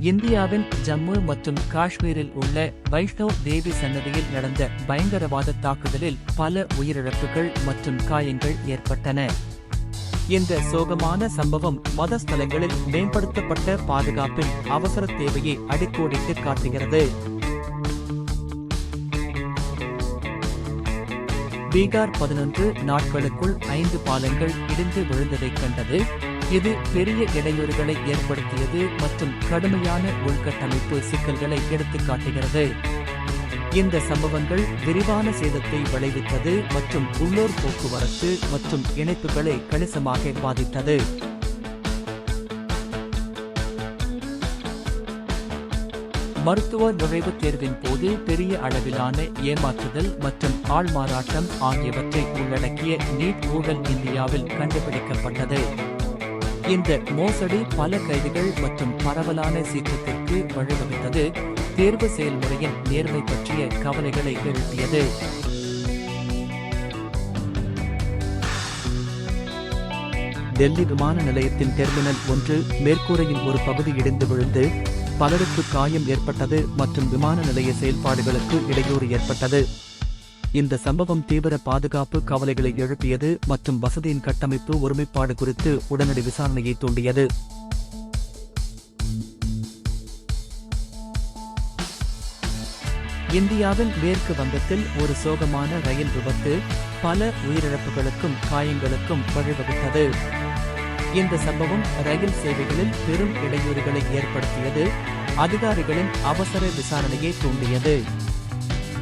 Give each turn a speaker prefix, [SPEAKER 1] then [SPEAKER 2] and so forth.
[SPEAKER 1] இந்தியாவின் ஜம்மு மற்றும் காஷ்மீரில் உள்ள வைஷ்ணவ் தேவி சன்னதியில் நடந்த பயங்கரவாத தாக்குதலில் பல உயிரிழப்புகள் மற்றும் காயங்கள் ஏற்பட்டன. இந்த சோகமான சம்பவம் மதஸ்தலங்களில் மேம்படுத்தப்பட்ட பாதுகாப்பின் அவசர தேவையை அடிக்கோடிட்டு காட்டுகிறது. பீகார் பதினொன்று நாட்களுக்குள் ஐந்து பாலங்கள் இடிந்து விழுந்ததைக் கண்டது இது பெரிய இடையூறுகளை ஏற்படுத்தியது மற்றும் கடுமையான உள்கட்டமைப்பு சிக்கல்களை எடுத்துக்காட்டுகிறது. இந்த சம்பவங்கள் விரிவான சேதத்தை விளைவித்தது மற்றும் உள்ளூர் போக்குவரத்து மற்றும் இணைப்புகளை கணிசமாக பாதித்தது. மருத்துவ நுழைவுத் தேர்வின் போது பெரிய அளவிலான ஏமாற்றுதல் மற்றும் ஆள்மாறாட்டம் ஆகியவற்றை உள்ளடக்கிய நீட் ஊழல் இந்தியாவில் கண்டுபிடிக்கப்பட்டது. இந்த மோசடி பல கைதுகள் மற்றும் பரவலான சீற்றத்திற்கு வழிவகுத்தது. தேர்வு செயல்முறையின் நேர்மை பற்றிய கவலைகளை எழுப்பியது. டெல்லி விமான நிலையத்தின் டெர்மினல் ஒன்று மேற்கூரையின் ஒரு பகுதி இடிந்து விழுந்து பலருக்கு காயம் ஏற்பட்டது மற்றும் விமான நிலைய செயல்பாடுகளுக்கு இடையூறு ஏற்பட்டது. இந்த சம்பவம் தீவிர பாதுகாப்பு கவலைகளை எழுப்பியது மற்றும் வசதியின் கட்டமைப்பு ஒருமைப்பாடு குறித்து உடனடி விசாரணையை தூண்டியது. இந்தியாவின் மேற்கு வங்கத்தில் ஒரு சோகமான ரயில் விபத்து பல உயிரிழப்புகளுக்கும் காயங்களுக்கும் வழிவகுத்தது. இந்த சம்பவம் ரயில் சேவைகளில் பெரும் இடையூறுகளை ஏற்படுத்தியது. அதிகாரிகளின் அவசர விசாரணையை தூண்டியது.